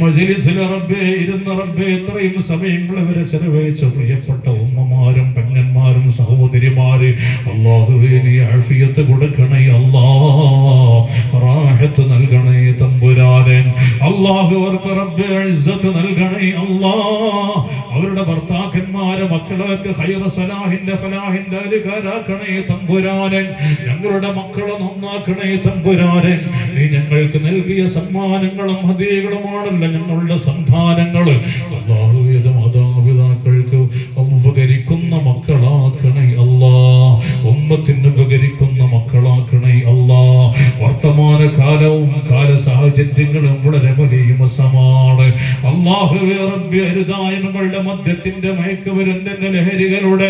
മജലിസിലെ റബ്ബേ റബ്ബേ ഇത്രയും സമയങ്ങൾ വരെ ചെലവഴിച്ച പ്രിയപ്പെട്ട ഉമ്മമാരും പെങ്ങന്മാരും സഹോദരിമാര് അള്ളാഹുവേ നീ ആഫിയത്ത് കൊടുക്കണേ അല്ലാ. റാഹത്ത് നൽകണേ തമ്പുരാനൻ അള്ളാഹു അവർക്ക് റബ്ബേ നൽകണേ അല്ലാ. അവരുടെ ഭർത്താക്കന്മാരെ മക്കളൊക്കെ സലാഹിന്റെ തമ്പുരാനൻ ഞങ്ങളുടെ മക്കളെ നന്നാക്കണേ തമ്പുരാനൻ നീ ഞങ്ങൾക്ക് നൽകിയ സമ്മാനങ്ങളും ഹതികളുമാണല്ലോ ഞങ്ങളുടെ സന്താനങ്ങൾ മാതാപിതാക്കൾക്ക് കാലവും കാല സാഹചര്യങ്ങളും വളരെ വലിയ മസമാണ് അള്ളാഹുവേ റബ്ബി അരുതായ്മകളുടെ മദ്യത്തിന്റെ മയക്കുമരുന്നിന്റെ ലഹരികളുടെ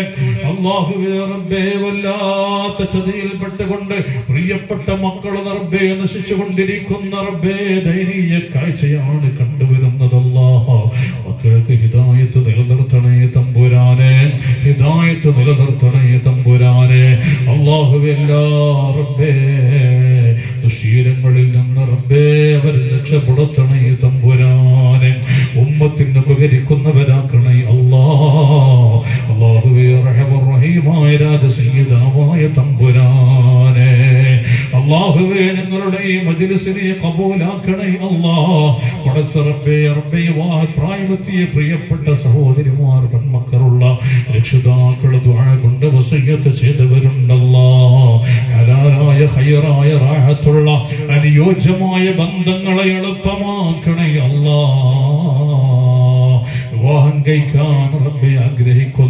അള്ളാഹുവേ റബ്ബേ വല്ലാത്ത ചതിയിൽപ്പെട്ടുകൊണ്ട് പ്രിയപ്പെട്ട മക്കൾ റബ്ബേ നശിച്ചു കൊണ്ടിരിക്കുന്ന റബ്ബേ ദയനീയ കാഴ്ചയാണ് കണ്ടുവരുന്നത് അല്ലാഹ. മക്കൾക്ക് ഹിതായത്ത് നിലനിർത്തണേ തമ്പുരാനെ ഹിതായത്ത് നിലനിർത്തണേ തമ്പുരാനെ. അള്ളാഹുവെല്ലാ റബ്ബേ. ദുശീലങ്ങളിൽ നിന്ന് റബ്ബേ അവർ രക്ഷപ്പെടുത്തണേ തമ്പുരാനെ. ഉമ്മത്തിന് ഉപകരിക്കുന്നവരാക്കണേ അല്ലാ. അള്ളാഹുവേ റഹീമായ രാജസയ്യിദാമായ തമ്പുരാനെ. അള്ളാഹുവേ ഞങ്ങളുടെ ഈ മജ്ലിസിനെ കബൂലാക്കണേ അല്ലാ. പടസറബേ റബ്ബേ വാ പ്രായമെത്തിയ പ്രിയപ്പെട്ട സഹോദരിമാർ പെൺമക്കളുള്ള രക്ഷിതാക്കളെ കൊണ്ട് വസയ്യത്ത് ചെയ്തവരുണ്ടല്ലാ. ഹലാലായ ഹൈറായ റാഹത്തുള്ള അനുയോജ്യമായ ബന്ധങ്ങളെ എളുപ്പമാക്കണേ അല്ലാ വിവാഹം കഴിക്കാൻ റബ്ബെ ആഗ്രഹിക്കുന്ന.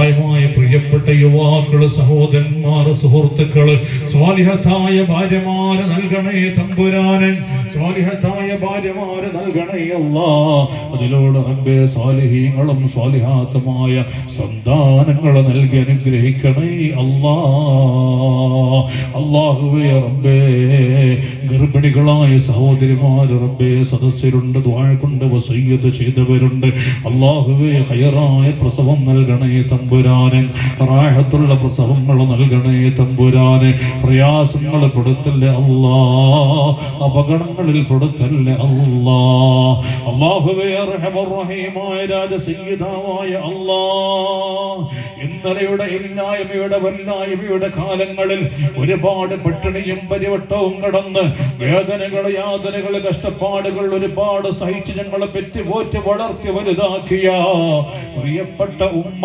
പ്രായമായ പ്രിയപ്പെട്ട യുവാക്കൾ സഹോദരന്മാർ സുഹൃത്തുക്കൾ സ്വാലിഹത്തായ ഭാര്യമാര് നൽകണേ തമ്പുരാനൻ സ്വാലിഹത്തായ ഭാര്യമാര് നൽകണേ അല്ലാ. അതിലൂടെ റബ്ബെ സ്വാലിഹീങ്ങളും സ്വാലിഹാത്തുമായ സന്താനങ്ങളെ നൽകി അനുഗ്രഹിക്കണേ അല്ലാ. അള്ളാഹുവേ റബ്ബേ ഗർഭിണികളായ സഹോദരിമാര് റബ്ബേ സദസ്യരുണ്ട് ദ്വാഴ കൊണ്ട് വസയ്യത് ചെയ്തവരുണ്ട്. അള്ളാഹുവേ ഹയറായ പ്രസവം നൽകണേ തമ്പുരാനെ റാഹത്തുള്ള പ്രസവങ്ങൾ നൽകണേ തമ്പുരാനെ പ്രയാസങ്ങൾ പെടുത്തല്ലേ അല്ലാ അപകടങ്ങളിൽ പെടുത്തല്ലേ അല്ലാ. അള്ളാഹുവേ റഹ്മർ റഹീമായ രാജസയ്യിദാവായ അല്ലാ. ഇന്നലെയുടെ ഇല്ലായ്മയുടെ വല്ലായ്മയുടെ കാലങ്ങളിൽ ഒരുപാട് പട്ടിണിയും പരിവട്ടവും കടന്ന് വേദനകൾ യാതനകൾ കഷ്ടപ്പാടുകൾ ഒരുപാട് സഹിച്ച് ഞങ്ങളെ പെറ്റി പോറ്റി വളർത്തി വലുതാക്കിയ പ്രിയപ്പെട്ട ഉമ്മ.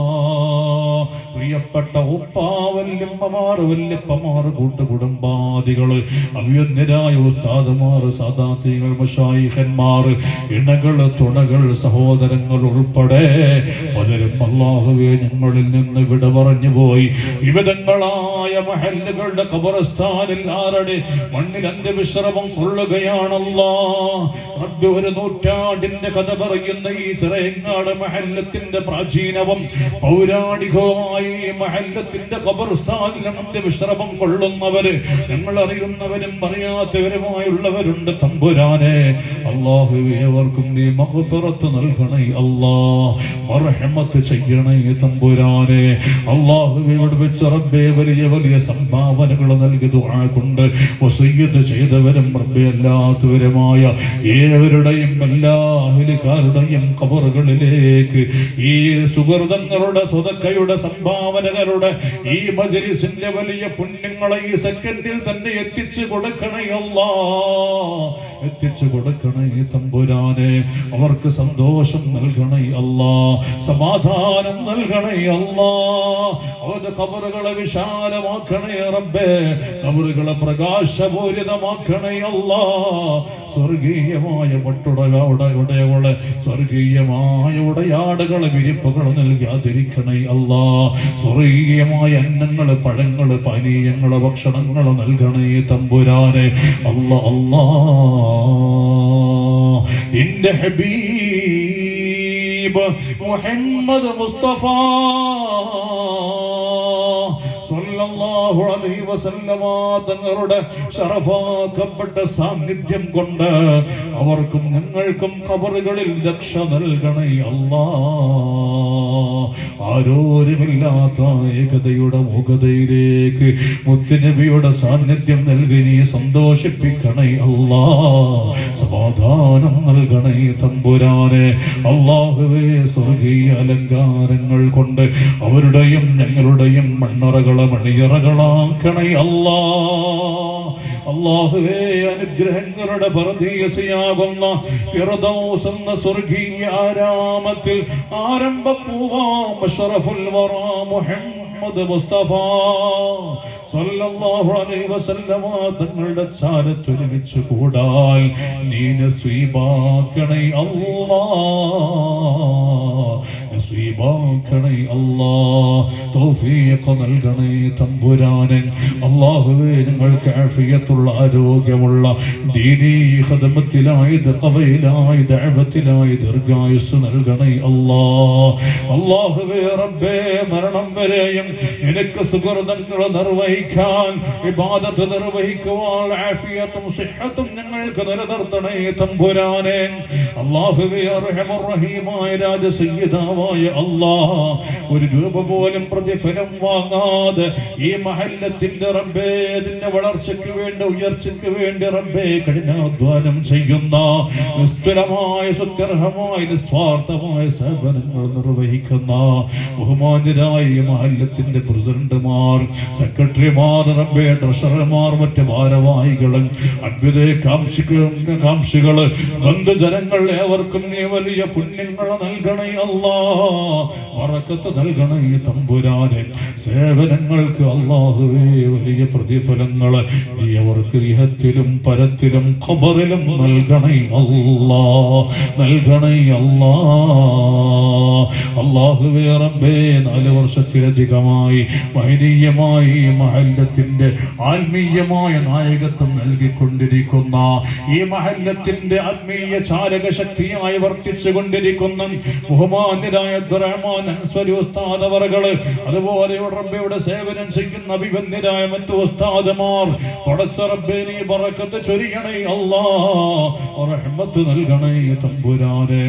പ്രിയപ്പെട്ട ഉപ്പാവല്യമ്മമാർ വല്യപ്പമാർ കൂട്ടുകുടുംബാദികൾ അവ്യന്യരായ ഉസ്താദമാർ സദാസികൾ മുഷായിഹന്മാർ ഇണകൾ തുണകൾ സഹോദരങ്ങൾ ഉൾപ്പെടെ പലരും അള്ളാഹുവെ ഞങ്ങളിൽ നിന്ന് വിട പറഞ്ഞു പോയി വിവിധങ്ങളായ മഹല്ലുകളുടെ കബറസ്ഥാനിൽ ആരുടെ മണ്ണിൽ അന്ത്യവിശ്രമം കൊള്ളുകയാണല്ലോ. റബ്ബി ഒരു നൂറ്റാണ്ടിന്റെ കഥ പറയുന്ന ഈ ചെറിയ മഹല്ലത്തിന്റെ പ്രാചീനവും പൗരാണികവുമായ മഹല്ലത്തിന്റെ കബർസ്ഥാനിൽ വിശ്രമം കൊള്ളുന്നവര് ഞങ്ങൾ അറിയുന്നവരും പറയാത്തവരുമായുള്ളവരുണ്ട് തമ്പുരാനെ. അള്ളാഹു ഏവർക്കും നീ മഗ്ഫിറത്ത് നൽകണേ അല്ലാ. മർഹമത്ത് ചെയ്യണേ തമ്പുരാനെ. അള്ളാഹുവോട് വെച്ച് റബ്ബേ വലിയ വലിയ സംഭാവനകൾ നൽകി ദുആ കൊണ്ട് വസയ്യത്ത് ചെയ്തവരും റബ്ബേ അല്ലാത്തവരുമായ ഏവരുടെയും എല്ലാ അഹ്ലിക്കാരുടെയും കബറുകളിലേക്ക് ഈ സുഹൃതങ്ങളുടെ സ്വതക്കയുടെ സംഭാവനകളുടെ ഈ മജലിസിന്റെ വലിയ പുണ്യങ്ങളെ ഈ സെക്കൻഡിൽ തന്നെ എത്തിച്ചു കൊടുക്കണയല്ല എത്തിച്ചു കൊടുക്കണേ തമ്പുരാനെ. അവർക്ക് സന്തോഷം നൽകണേ അല്ല. സമാധാനം നൽകണേ അല്ല. അവരുടെ കബറുകളെ വിശാലമാക്കണേ റബ്ബേ. കബറുകളെ പ്രകാശപൂരിതമാക്കണേ അല്ല. സ്വർഗീയമായ പട്ടുടയോടെ സ്വർഗീയമായ ഉടയാടുകളെ വിരിപ്പുകൾ നൽകാതിരിക്കണേ അല്ലാ. സ്വർഗീയമായ അന്നങ്ങൾ പഴങ്ങൾ പാനീയങ്ങൾ ഭക്ഷണങ്ങൾ നൽകണേ തമ്പുരാനെ. അല്ല അല്ലാ. എന്റെ ഹബീബ് മുഹമ്മദ് മുസ്തഫ സല്ലല്ലാഹു അലൈഹി വസല്ലമ തങ്ങളുടെ ഷറഫാക്കപ്പെട്ട സാന്നിധ്യം കൊണ്ട് അവർക്കും ഞങ്ങൾക്കും കബറുകളിൽ രക്ഷ നൽകണേ അല്ലാ. ആരോരുമില്ലാത്ത ഏകതയുടെ മുഖതയിലേക്ക് മുത്തുനബിയുടെ സാന്നിധ്യം നൽകി നീ സന്തോഷിപ്പിക്കണേ അല്ലാ. സമാധാനം നൽകണേ തമ്പുരാനെ. അള്ളാഹുവേ സ്വർഗീയ അലങ്കാരങ്ങൾ കൊണ്ട് അവരുടെയും ഞങ്ങളുടെയും മണ്ണറകളെ മണിയറകളാക്കണേ അല്ലാ അള്ളാഹുവേ അനുഗ്രഹങ്ങളുടെ പരദീസയാകുന്ന ഫിറദൗസ് എന്ന സ്വർഗീയ ആരാമത്തിൽ ആരംഭപ്പൂവാം അഷ്റഫുൽ വറ മുഹമ്മദ് മുസ്തഫ അലൈഹി വസല്ലമ. തങ്ങളുടെ ചാരത്ത് കൂടാൽ നീ നസീബാക്കണേ അല്ലാ നസീബാക്കണേ അല്ലാ തൗഫീഖ് നൽകണേ തമ്പുരാനൻ. അല്ലാഹുവേ ഞങ്ങൾക്ക് ആഫിയത്തുള്ള ആരോഗ്യമുള്ള ദീനീ ഖദമത്തിലായി ദഖവയിലായി ദഅവത്തിലായി ദീർഘായുസ് നൽകണേ അല്ലാ അല്ലാഹുവേ റബ്ബേ മരണം വരെയും നിനക്ക് സുഹൃതങ്ങൾ നിർവഹിക്കാൻ ഇബാദത്ത് നിർവഹിക്കുവാൻ ആഫിയത്തും സിഹത്തും ഞങ്ങൾക്ക് നിലനിർത്തണേ തമ്പുരാനെ അല്ലാഹുവേ അർഹമർ റഹീമായ രാജ സയ്യിദാവായ അല്ലാഹ് ഒരു രൂപ പോലും പ്രതിഫലം വാങ്ങാതെ ഈ മഹല്ലത്തിന്റെ റബ്ബേ അതിന്റെ വളർച്ചയ്ക്ക് വേണ്ടി ഉയർച്ചയ്ക്ക് വേണ്ടി റബ്ബേ കഠിനാധ്വാനം ചെയ്യുന്ന നിസ്തുലമായ സുത്യർഹമായ നിസ്വാർത്ഥമായ സേവനങ്ങൾ നിർവഹിക്കുന്ന ബഹുമാന്യരായ മഹല്ലത്തിന്റെ പ്രസിഡന്റുമാർ സെക്രട്ടറിമാർ റബ്ബേ ട്രഷറർമാർ മറ്റ് ഭാരവാഹികളും അഭ്യുദയ ബന്ധുജനങ്ങൾ ഏവർക്കും നീ വലിയ പുണ്യങ്ങൾ നൽകണേ അല്ലാ പറക്കത്ത് ഈ തമ്പുരാനെ. സേവനങ്ങൾക്ക് അള്ളാഹുവേ വലിയ പ്രതിഫലങ്ങൾ നീ അവർക്ക് ഇഹത്തിലും പരത്തിലും ഖബറിലും നൽകണേ അല്ലാ. നൽകണേ അല്ലാ. അള്ളാഹുവേ റബ്ബേ നാല് വർഷത്തിലധികമായി മഹനീയമായി മഹല്ലത്തിന്റെ ആത്മീയമായ നായകത്വം നൽകിക്കൊണ്ടിരിക്കുന്ന ഈ മഹല്ലത്തിന്റെ ആത്മീയ ചാരക ശക്തിയായി വർത്തിച്ചു കൊണ്ടിരിക്കുന്ന ബഹുമാന്യരായ അബ്ദുറഹ്മാൻ അൻസ്വരി ഉസ്താദ് അവറുകൾ അതുപോലെ റബ്ബയുടെ സേവനം ചെയ്യുന്ന അഭിബന്യരായ മറ്റു ഉസ്താദമാർ പടച്ച റബ്ബേ നീ ബറക്കത്ത് ചൊരിയണേ അല്ലാ റഹ്മത്ത് നൽകണേ തമ്പുരാനെ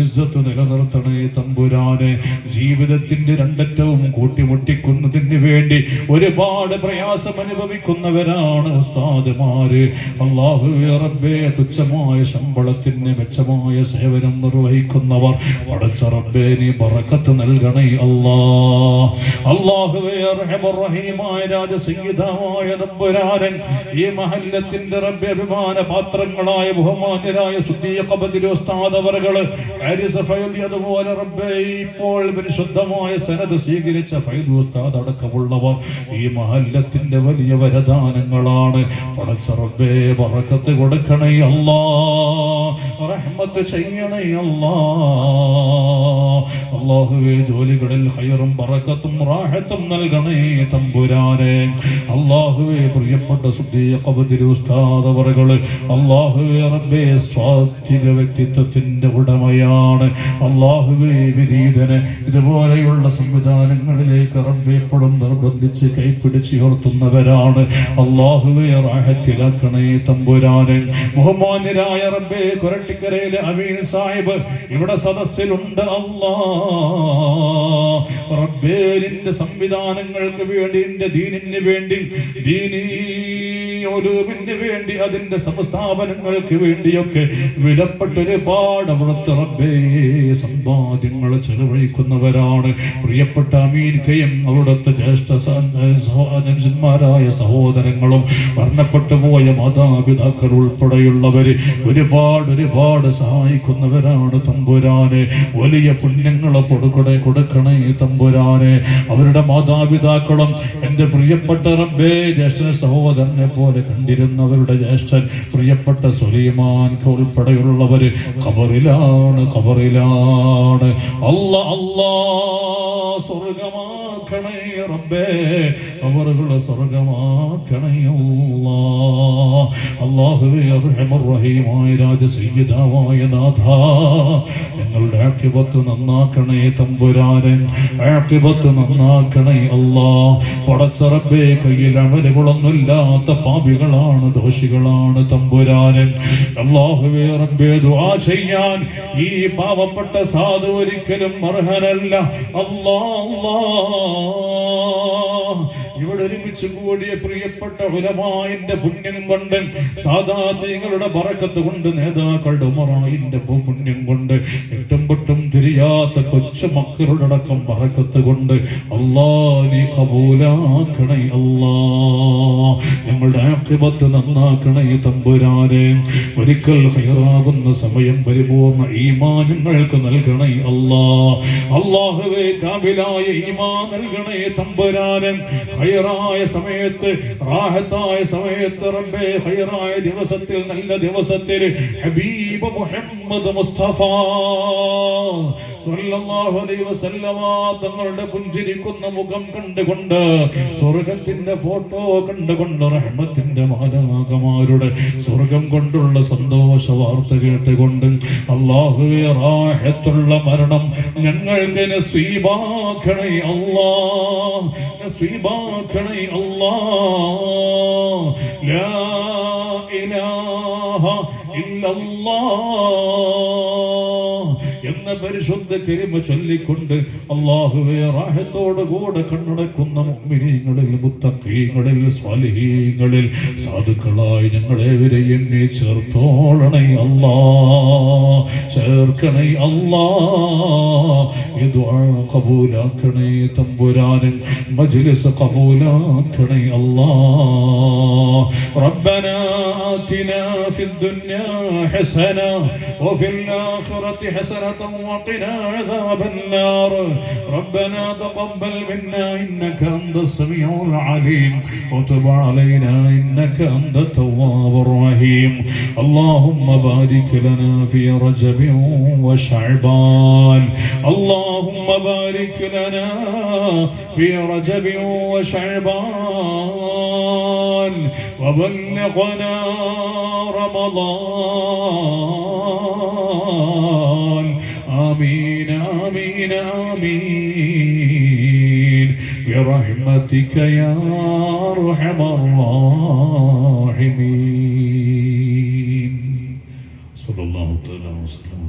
ഇസ്സത്ത് നിലനിർത്തണേ തമ്പുരാനെ ജീവിതത്തിന്റെ രണ്ടറ്റവും കൂട്ടിമുട്ടിക്കുന്നതിന് വേണ്ടി ഒരുപാട് പ്രയാസം അനുഭവിക്കുന്നവരാണ് ഉസ്താദുമാര്. അള്ളാഹു റബ്ബേ തുച്ഛമായ ശമ്പളത്തിന് മെച്ചമായ സേവനം നിർവഹിക്കുന്നവർ പടച്ച റബ്ബേ നീ ബറക്കത്ത് നൽകണേ അല്ലാ. അള്ളാഹുവേ റഹീമായ രാജസംഗീതമായ സയ്യിദായ ഈ മഹല്ലത്തിന്റെ റബ്ബെ അഭിമാന പാത്രങ്ങളായ ബഹുമാന്യരായ സുദ്ദീഖ ബദരി ഉസ്താദ് അവറുകൾ ഫൈദി അതുപോലെ റബ്ബേ ഇപ്പോൾ പരിശുദ്ധമായ സനത് സ്വീകരിച്ച ഫൈദ് ഉസ്താദ് അടക്കമുള്ളവർ ഈ മഹല്ലത്തിന്റെ വലിയ വരദാനങ്ങളാണ്. പടച്ച റബ്ബേ ബറക്കത്ത് കൊടുക്കണേ അല്ലാ. റഹ്മത്ത് ചെയ്യണേ അല്ലാ അള്ളാഹുവേ ജോലികളിൽ ഹൈറും പറക്കത്തും റാഹത്തും നൽകണേ തമ്പുരാനെ. അള്ളാഹുവേ പ്രിയപ്പെട്ട സുദ്ധിയ ഉസ്താദ് അവറുകൾ അള്ളാഹുവേ റബ്ബേ സ്വാസ്ഥിക വ്യക്തിത്വത്തിന്റെ ഉടമയാണ്. അള്ളാഹുവേ വിനീതന് ഇതുപോലെയുള്ള സംവിധാനങ്ങളിലേക്ക് റബ്ബെപ്പോഴും നിർബന്ധിച്ച് കൈപ്പിടിച്ച് ഉയർത്തുന്നവരാണ്. അള്ളാഹുവേ റാഹത്തിലാക്കണേ തമ്പുരാനെ. ബഹുമാന്യരായ റബ്ബെ കൊരട്ടിക്കരയിലെ അമീൻ സാഹിബ് ഇവിടെ സദസ്സിലുണ്ട് അള്ളാ റബ്ബേ നിന്റെ സംവിധാനങ്ങൾക്ക് വേണ്ടി എന്റെ ദീനിന് വേണ്ടി ദീനീ ഒലുവിന് വേണ്ടി അതിന്റെ സംസ്ഥാപനങ്ങൾക്ക് വേണ്ടിയൊക്കെ വിലപ്പെട്ട ഒരുപാട് അവിടുത്തെ റബ്ബേ സമ്പാദ്യങ്ങൾ ചെലവഴിക്കുന്നവരാണ്. പ്രിയപ്പെട്ട അമീൻകയും അവിടുത്തെ ജ്യേഷ്ഠ സഹോദരന്മാരായ സഹോദരങ്ങളും മരണപ്പെട്ടു പോയ മാതാപിതാക്കൾ ഉൾപ്പെടെയുള്ളവര് ഒരുപാട് ഒരുപാട് സഹായിക്കുന്നവരാണ് തമ്പുരാനെ. വലിയ പുണ്യങ്ങളെ കൊടുക്കണേ കൊടുക്കണേ തമ്പുരാനെ. അവരുടെ മാതാപിതാക്കളും എന്റെ പ്രിയപ്പെട്ട റബ്ബേ ജ്യേഷ്ഠ സഹോദരനെ പോലെ കണ്ടിരുന്നവരുടെ ജ്യേഷ്ഠൻ പ്രിയപ്പെട്ട സുലൈമാൻ ഉൾപ്പെടെയുള്ളവര് കബറിലാണ് കബറിലാണ്. അല്ല അല്ലാ സ്വർഗമാക്കണേ റബ്ബേ. കവറുകളെ സ്വർഗമാക്കണേ അല്ലാ അള്ളാഹുവേ റഹീമായ രാജസയ്യിദാവായ നാഥ. ഞങ്ങളുടെ ആക്ഷിപത്ത് നന്നാക്കണേ തമ്പുരാനൻ. ആക്ഷിപത്ത് നന്നാക്കണേ അല്ലാ പടച്ചറബേ കയ്യിൽ അമലുകളൊന്നുമില്ലാത്ത പാപികളാണ് ദോഷികളാണ് തമ്പുരാനൻ. അള്ളാഹുവേ റബ്ബേ ദുആ ചെയ്യാൻ ഈ പാവപ്പെട്ട സാധു ഒരിക്കലും അർഹനല്ല. അല്ലാ അല്ലാ ഇവിടെ ഒരുമിച്ച് കൂടിയ പ്രിയപ്പെട്ട ഉലമായിന്റെ പുണ്യം കൊണ്ട് സാധാത്യങ്ങളുടെ പറക്കത്ത് കൊണ്ട് നേതാക്കളുടെ ഉമറായിന്റെ പുണ്യം കൊണ്ട്. ഏറ്റവും പൊട്ടും തിരിയാത്ത കൊച്ചു മക്കളുടെ അടക്കം പറക്കത്ത് കൊണ്ട് അല്ലാ നീ കബൂലാക്കണേ അല്ലാ ഞങ്ങളുടെ ആക്രിപത്ത് നന്നാക്കണേ തമ്പുരാനെ. ഒരിക്കൽ ഹൈറാകുന്ന സമയം പരിപൂർണ ഈമാൻ ഞങ്ങൾക്ക് നൽകണേ അല്ലാ അള്ളാഹുവേ കാബിലായ ഈമാ നൽകണേ തമ്പുരാനൻ ഹൈറായ സമയത്ത് റാഹത്തായ സമയത്ത് റബ്ബേ ഹൈറായ ദിവസത്തിൽ നല്ല ദിവസത്തിൽ ഹബീബ് മുഹമ്മദ് മുസ്തഫ തങ്ങളുടെ പുഞ്ചിരിക്കുന്ന മുഖം കണ്ടുകൊണ്ട് സ്വർഗത്തിന്റെ ഫോട്ടോ കണ്ടുകൊണ്ട് റഹ്മത്തിന്റെ മാലാകമാരുടെ സ്വർഗം കൊണ്ടുള്ള സന്തോഷ വാർത്ത കേട്ടുകൊണ്ട് അള്ളാഹുവെ റാഹത്തുള്ള മരണം ഞങ്ങൾക്ക് നസീബാക്കണേ ലാ ഇല്ലല്ലാഹ് എന്ന പരിശുദ്ധ കരിമ ചൊല്ലിക്കൊണ്ട് അള്ളാഹുവെ റാഹത്തോടു കൂടെ കണ്ണടക്കുന്ന മുഅ്മിനീങ്ങളിൽ മുത്തഖീങ്ങളിൽ സ്വാലിഹീങ്ങളിൽ സാധുക്കളായി ഞങ്ങളെ എന്നെ ചേർത്തോളണേ അല്ലാ ചേർക്കണേ അല്ലാ ഈ ദുആ കബൂലാക്കണേ തമ്പുരാനൻ മജ്ലിസ് കബൂലാക്കണേ അല്ലാ ربنا آتنا في الدنيا حسنة وفي الآخرة حسنة وقنا عذاب النار. ربنا تقبل منا إنك أنت السميع العليم. وتب علينا إنك أنت التواب الرحيم. اللهم بارك لنا في رجب وشعبان. اللهم بارك لنا في رجب وشعبان. وبلغنا رمضان. آمين آمين آمين برحمتك يا أرحم الراحمين صلى الله تعالى وسلم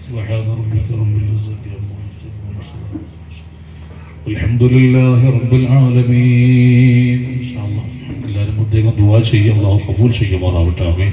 سبحان ربك رب العزة عما يصفون وسلام الحمد لله رب العالمين إن شاء الله എല്ലാവരും പ്രത്യേകം ദുവാ ചെയ്യും അള്ളാഹു കബൂൽ ചെയ്യുമാറാവട്ടെ ആമീൻ